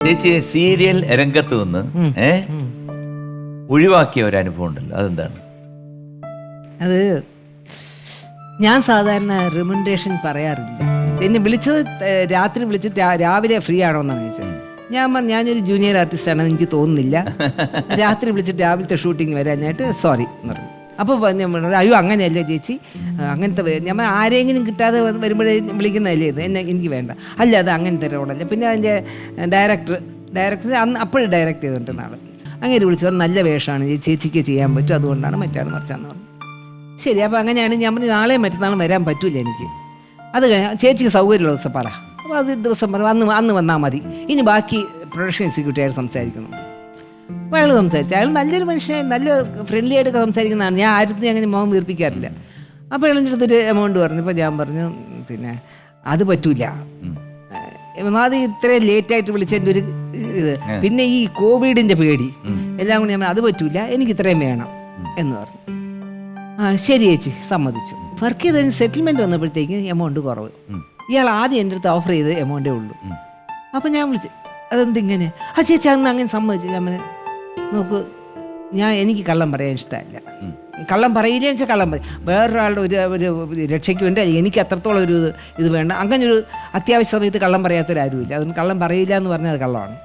ചേച്ചി സീരിയൽ രംഗത്ത് നിന്ന് ഏ? ഒഴിവാക്കിയ ഒരു അനുഭവം ഉണ്ടല്ലോ. അതെന്താണ്? അത് ഞാൻ സാധാരണ റിമൻഡേഷൻ പറയാറില്ല. എന്നെ വിളിച്ചത് ഏഹ്, രാത്രി വിളിച്ചിട്ട് രാ- രാവിലെ ഫ്രീ ആണോ എന്നാണ് ചോദിച്ചത് ഞാൻ പറഞ്ഞു ഞാനൊരു ജൂനിയർ ആർട്ടിസ്റ്റ് ആണെന്ന് എനിക്ക് തോന്നുന്നില്ല. രാത്രി വിളിച്ചിട്ട് രാവിലത്തെ ഷൂട്ടിംഗ് വരാനായിട്ട് സോറി എന്ന് പറഞ്ഞു. അപ്പോൾ നമ്മൾ അയ്യോ അങ്ങനെയല്ല ചേച്ചി? അങ്ങനത്തെ ഞാൻ ആരെങ്കിലും കിട്ടാതെ വരുമ്പോഴേ വിളിക്കുന്നതല്ലേ ഇത്? എന്നെ എനിക്ക് വേണ്ട. അല്ല അത് അങ്ങനത്തെ റോളല്ല പിന്നെ അതിന്റെ ഡയറക്ടർ ഡയറക്ടർ അന്ന് അപ്പോഴും ഡയറക്റ്റ് ചെയ്തിട്ടുണ്ട് നാളെ. അങ്ങനെ വിളിച്ചു നല്ല വേഷമാണ് ഈ ചേച്ചിക്ക് ചെയ്യാൻ പറ്റും അതുകൊണ്ടാണ് മറ്റാണ് മറിച്ചാന്ന് പറഞ്ഞു. ശരി അപ്പോൾ അങ്ങനെയാണ് ഞാൻ പറഞ്ഞു നാളെ മറ്റന്നാളും വരാൻ പറ്റില്ല എനിക്ക്. അത് കഴിഞ്ഞാൽ ചേച്ചിക്ക് സൗകര്യമുള്ള ദിവസം പറ. അപ്പോൾ അത് ദിവസം പറ അന്ന് അന്ന് വന്നാൽ മതി. ഇനി ബാക്കി പ്രൊഡക്ഷൻ എക്സിക്യൂട്ടീവ് ആയിട്ട് സംസാരിക്കുന്നു. അയാൾ സംസാരിച്ചു. അയാൾ നല്ലൊരു മനുഷ്യനെ നല്ല ഫ്രണ്ട്ലി ആയിട്ടൊക്കെ സംസാരിക്കുന്നതാണ്. ഞാൻ ആരും അങ്ങനെ മോഹം വീർപ്പിക്കാറില്ല. അപ്പോൾ അയാളുടെ അടുത്തൊരു എമൗണ്ട് പറഞ്ഞു. ഇപ്പോൾ ഞാൻ പറഞ്ഞു പിന്നെ അത് പറ്റൂല. ഒന്നാമത് ഇത്രയും ലേറ്റ് ആയിട്ട് വിളിച്ചതിന്റെ ഒരു ഇത്. പിന്നെ ഈ കോവിഡിന്റെ പേടി. എല്ലാം കൂടി ഞാൻ അത് പറ്റൂല. എനിക്ക് ഇത്രയും വേണം. എന്ന് പറഞ്ഞു. ആ ശരി ചേച്ചി സമ്മതിച്ചു. വർക്ക് ചെയ്തതിന് സെറ്റിൽമെന്റ് വന്നപ്പോഴത്തേക്ക് എമൗണ്ട് കുറവ്. ഇയാൾ ആദ്യം എന്റെ അടുത്ത് ഓഫർ ചെയ്ത് എമൗണ്ടേ ഉള്ളൂ. അപ്പം ഞാൻ വിളിച്ചു അതെന്തിങ്ങനെ? ആ ചേച്ചി അന്ന് അങ്ങനെ സമ്മതിച്ചില്ല. ഞാൻ പറഞ്ഞു, നോക്കൂ ഞാൻ എനിക്ക് കള്ളം പറയാൻ ഇഷ്ടമല്ല. കള്ളം പറയില്ല വെച്ചാൽ കള്ളം പറയും. വേറൊരാളുടെ ഒരു ഒരു രക്ഷയ്ക്ക് വേണ്ടി എനിക്ക് അത്രത്തോളം ഒരു ഇത് വേണ്ട. അങ്ങനെ ഒരു അത്യാവശ്യ സമയത്ത് കള്ളം പറയാത്തൊരാരുമില്ല. അതുകൊണ്ട് കള്ളം പറയില്ല എന്ന് പറഞ്ഞാൽ അത് കള്ളമാണ്.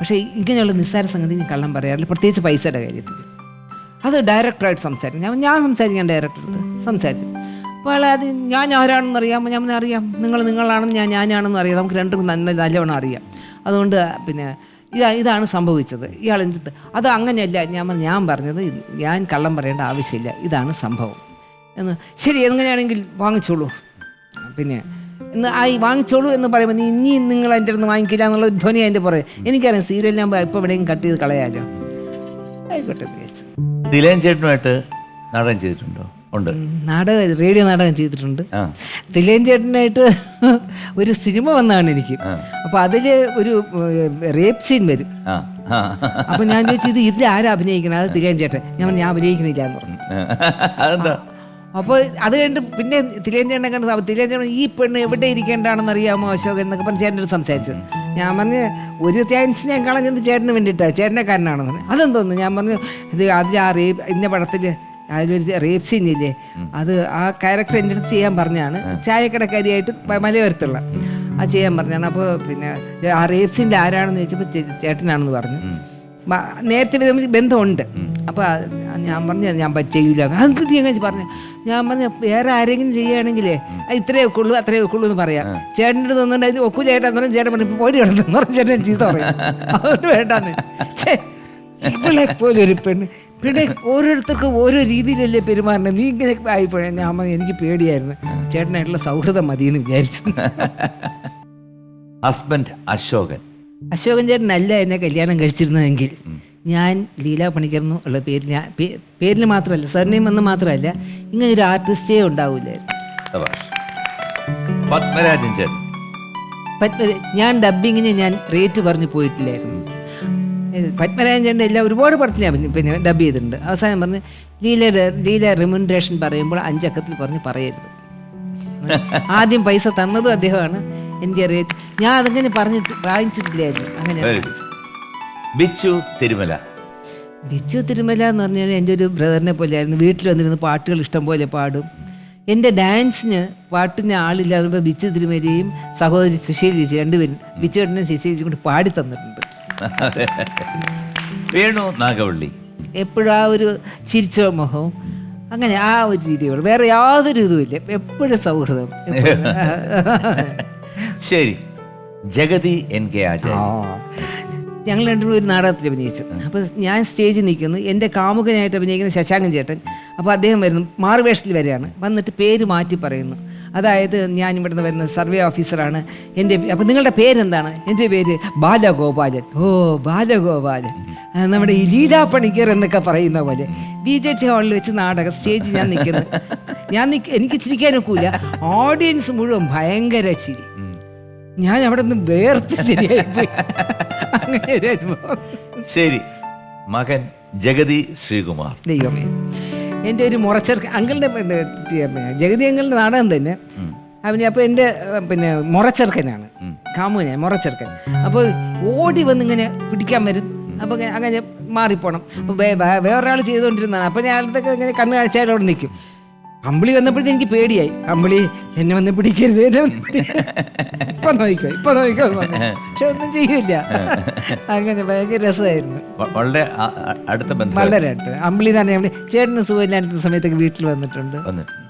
പക്ഷേ ഇങ്ങനെയുള്ള നിസ്സാര സംഗതി ഞാൻ കള്ളം പറയാറില്ല. പ്രത്യേകിച്ച് പൈസയുടെ കാര്യത്തിൽ. അത് ഡയറക്ടറായിട്ട് സംസാരിക്കും. ഞാൻ ഞാൻ സംസാരിക്കാൻ ഡയറക്ടർ അടുത്ത് സംസാരിച്ചു. അപ്പോൾ അയാൾ അത് ഞാൻ ആരാണെന്ന് അറിയാം ഞാൻ അറിയാം. നിങ്ങൾ നിങ്ങളാണെന്ന് ഞാൻ ഞാനാണെന്ന് അറിയാം. നമുക്ക് രണ്ടും നല്ല നല്ലവണ്ണം അറിയാം. അതുകൊണ്ട് പിന്നെ ഇതാ ഇതാണ് സംഭവിച്ചത്. ഇയാൾ എന്റെ അത് അങ്ങനെയല്ല ഞാൻ ഞാൻ പറഞ്ഞത് ഞാൻ കള്ളം പറയേണ്ട ആവശ്യമില്ല. ഇതാണ് സംഭവം. എന്ന് ശരി എങ്ങനെയാണെങ്കിൽ വാങ്ങിച്ചോളൂ. പിന്നെ എന്ന് ആയി വാങ്ങിച്ചോളൂ എന്ന് പറയുമ്പോൾ നീ ഇനി നിങ്ങൾ എന്റെ അടുത്ത് വാങ്ങിക്കില്ല എന്നുള്ള ധ്വനി അതിന്റെ പുറകെ. എനിക്കറിയാം സീരിയൽ ഞാൻ ഇപ്പോൾ എവിടെയും കട്ട് ചെയ്ത് കളയാലോ. ആയിക്കോട്ടെ ദിലേൻ ചേട്ടനുമായിട്ട് നാടകം ചെയ്തിട്ടുണ്ടോ? ഉണ്ട്. നാടകം റേഡിയോ നാടകം ചെയ്തിട്ടുണ്ട്. ദിലേൻ ചേട്ടനായിട്ട് ഒരു സിനിമ വന്നാണ് എനിക്ക്. അപ്പോൾ അതിൽ ഒരു റേപ്പ് സീൻ വരും. അപ്പോൾ ഞാൻ ചോദിച്ചു ഇത് ഇതിൽ ആരാ അഭിനയിക്കണം? അത് ദിലേൻ ചേട്ടൻ. ഞാൻ ഞാൻ അഭിനയിക്കുന്നില്ല എന്ന് പറഞ്ഞു. അതെന്താ? അപ്പോൾ അത് കണ്ട് പിന്നെ തിലേഞ്ചേട്ടനെ കണ്ട് തിലേഞ്ചേട്ടൻ ഈ പെണ്ണ് എവിടെ ഇരിക്കേണ്ടാണെന്ന് അറിയാമോ അശോകൻ എന്നൊക്കെ പറഞ്ഞ് ചേട്ടന്റെ അടുത്ത് സംസാരിച്ചു. ഞാൻ പറഞ്ഞ് ഒരു ചാൻസ് ഞാൻ കളഞ്ഞത് ചേട്ടന് വേണ്ടിയിട്ടാണ് ചേട്ടനെ കാരനാണെന്ന് പറഞ്ഞു. അതെന്തോന്നു? ഞാൻ പറഞ്ഞു ഇത് അതിൽ ആ റേപ്പ് ഇന്ന പടത്തിൽ അതിലൊരു റേപ്പ് സീൻ ഇല്ലേ? അത് ആ ക്യാരക്ടർ എന്റെ അടുത്ത് ചെയ്യാൻ പറഞ്ഞാണ്. ചായക്കടക്കാരിയായിട്ട് മലയോരത്തുള്ള ആ ചെയ്യാൻ പറഞ്ഞാണ്. അപ്പോൾ പിന്നെ ആ റേപ്പ് സീന്റെ ആരാണെന്ന് ചോദിച്ചപ്പോൾ ചേട്ടനാണെന്ന് പറഞ്ഞു. നേരത്തെ തമ്മിൽ ബന്ധമുണ്ട്. അപ്പോൾ ഞാൻ പറഞ്ഞു ഞാൻ ചെയ്യില്ല ചെയ്യൂല. അത് നീ അങ്ങനെ പറഞ്ഞു? ഞാൻ പറഞ്ഞു വേറെ ആരെങ്കിലും ചെയ്യുകയാണെങ്കിലേ ഇത്രേ ഇത്രയേ ഒക്കുള്ളൂ അത്രയേ ഒക്കുള്ളൂ എന്ന് പറയാം. ചേട്ടന്റെ തന്നിട്ട് അതിന് ഒക്കു പറഞ്ഞാൽ ചേട്ടൻ പറഞ്ഞു പോയി കിടന്നു പറഞ്ഞു ചേട്ടൻ ചീത്ത പറയും. അതുകൊണ്ട് വേണ്ടാന്ന്. ഇവളെ പോലെ ഒരു പെണ്ണ്. പിന്നെ ഓരോരുത്തർക്കും ഓരോ രീതിയിലല്ലേ പെരുമാറണം നീ ഇങ്ങനെ ആയിപ്പോഴേ ഞാൻ അമ്മ എനിക്ക് പേടിയായിരുന്നു. ചേട്ടനായിട്ടുള്ള സൗഹൃദം മതി എന്ന് വിചാരിച്ചു. ഹസ്ബൻഡ് അശോകൻ. അശോകൻ ചേട്ടൻ ചേട്ടനല്ല എന്നെ കല്യാണം കഴിച്ചിരുന്നതെങ്കിൽ. ഞാൻ ലീല പണിക്കർന്നു ഉള്ള പേര് ഞാൻ പേരിന് പേരിൽ മാത്രമല്ല സർനെയിം എന്ന് മാത്രമല്ല ഇങ്ങനെ ഒരു ആർട്ടിസ്റ്റേ ഉണ്ടാവില്ലായിരുന്നു. പത്മരാജൻ ചേട്ടൻ. ഞാൻ ഡബിങ്ങിന് ഞാൻ റേറ്റ് പറഞ്ഞു പോയിട്ടില്ലായിരുന്നു. ഏ, പത്മരാജൻ ചേട്ടൻ എല്ലാം ഒരുപാട് പടത്തിൽ ഞാൻ പിന്നെ- ഡബ് ചെയ്തിട്ടുണ്ട്. അവസാനം പറഞ്ഞ് ലീല ലീല റിമുനറേഷൻ പറയുമ്പോൾ അഞ്ചക്കത്തിൽ പറഞ്ഞ് പറയരുത്. ആദ്യം പൈസ തന്നതും അദ്ദേഹമാണ്. എനിക്ക് റേറ്റ് ഞാൻ അതങ്ങനെ പറഞ്ഞിട്ട് വാങ്ങിച്ചിട്ടില്ലായിരുന്നു. അങ്ങനെ ബിച്ചു തിരുമല. ബിച്ചു തിരുമല എന്ന് പറഞ്ഞാൽ എന്റെ ഒരു ബ്രദറിനെ പോലെയായിരുന്നു. വീട്ടിൽ വന്നിരുന്ന് പാട്ടുകൾ ഇഷ്ടം പോലെ പാടും. എന്റെ ഡാൻസിന് പാട്ടിന് ആളില്ലാതെ ബിച്ചു തിരുമലയും സഹോദരി സുശീൽ ചേച്ചി രണ്ടുപേരും ബിച്ചു ചേട്ടനും സുശീൽ കൂടി പാടി തന്നിട്ടുണ്ട്. വേണു നാഗവള്ളി. എപ്പോഴും ആ ഒരു ചിരിച്ച മുഖവും അങ്ങനെ ആ ഒരു രീതികൾ വേറെ യാതൊരു ഇതുമില്ല. എപ്പോഴും സൗഹൃദം. ശരി. Jagathy N K Acharya. ഞങ്ങൾ രണ്ടുപേരും ഒരു നാടകത്തിൽ അഭിനയിച്ചു. അപ്പോൾ ഞാൻ സ്റ്റേജിൽ നിൽക്കുന്നു. എന്റെ കാമുകനായിട്ട് അഭിനയിക്കുന്ന ശശാങ്കൻ ചേട്ടൻ. അപ്പോൾ അദ്ദേഹം വരുന്നു. മാറുവേഷത്തിൽ വരികയാണ് വന്നിട്ട് പേര് മാറ്റി പറയുന്നു. അതായത് ഞാൻ ഇവിടുന്ന് വരുന്ന സർവേ ഓഫീസറാണ്. എന്റെ അപ്പോൾ നിങ്ങളുടെ പേരെന്താണ്? എന്റെ പേര് ബാലഗോപാലൻ. ഓ ബാലഗോപാലൻ. നമ്മുടെ ഈ ലീലാ പണിക്കർ എന്നൊക്കെ പറയുന്ന പോലെ. ബി ജെ ടി ഹാളിൽ വെച്ച് നാടകം സ്റ്റേജ് ഞാൻ നിൽക്കുന്നു. ഞാൻ നിൽക്ക എനിക്ക് ചിരിക്കാനൊക്കില്ല ഓഡിയൻസ് മുഴുവൻ ഭയങ്കര ചിരി. ഞാൻ അവിടെ നിന്ന് വേർത്ത് ശരിയായി അങ്ങനെ ഒരു അനുഭവം. ശരി. മകൻ ജഗതി ശ്രീകുമാർ. ദൈവമേ. എന്റെ ഒരു മുറച്ചെറുക്ക അങ്കിളിന്റെ ജഗതി അങ്കിളിന്റെ നാടകം തന്നെ. അവന് അപ്പോൾ എന്റെ പിന്നെ മുറച്ചെറുക്കനാണ്. കാമുകനെ മുറച്ചെറുക്കൻ. അപ്പോൾ ഓടി വന്ന് ഇങ്ങനെ പിടിക്കാൻ വരും. അപ്പോൾ അങ്ങനെ മാറിപ്പോണം. അപ്പോൾ വേറൊരാൾ ചെയ്തുകൊണ്ടിരുന്നതാണ്. അപ്പോൾ ഞാൻ അടുത്തൊക്കെ ഇങ്ങനെ കണ്ണു കാഴ്ചയായിട്ട് അവിടെ നിൽക്കും. അമ്പിളി വന്നപ്പോഴത്തെ എനിക്ക് പേടിയായി. അമ്പിളി എന്നെ വന്ന് പിടിക്കരുത് എന്നെ വന്ന് ഇപ്പൊ നോക്കിക്കോ ഇപ്പൊ നോക്കിക്കോ എന്ന് പറഞ്ഞു. പക്ഷെ ഒന്നും ചെയ്യില്ല. അങ്ങനെ ഭയങ്കര രസമായിരുന്നു. വ- വളരെ ആ- ആ- അടുത്ത ബന്ധം വളരെ അടുത്ത്. അമ്പിളി തന്നെ ചേട്ടന് സുഖമില്ലാത്ത സമയത്തൊക്കെ വീട്ടിൽ വന്നിട്ടുണ്ട്. വന്നിട്ടുണ്ട്.